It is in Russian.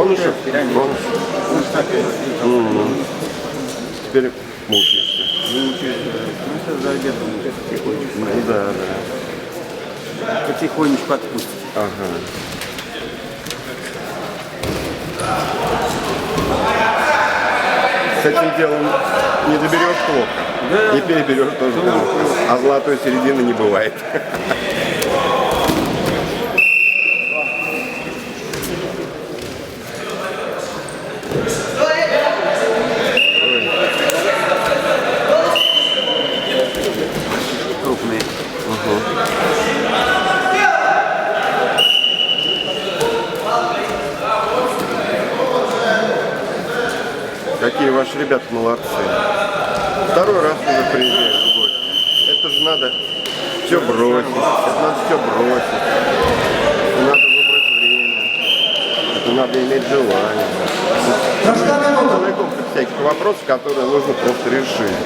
Конышев? Конышев. Мгм. Теперь мучаешься. Ну, за обедом потихонечку. Ну да, да. Потихонечку отпустит. Ага. С этим делом не доберешь плохо. Да. Не переберешь тоже плохо. А золотой середины не бывает. Крупные. Какие ваши ребята молодцы. Второй раз уже приезжают в гости. Это же надо все бросить. Это надо все бросить. Это надо выбрать время. Это надо иметь желание. Всяких вопросов, которые нужно просто решить.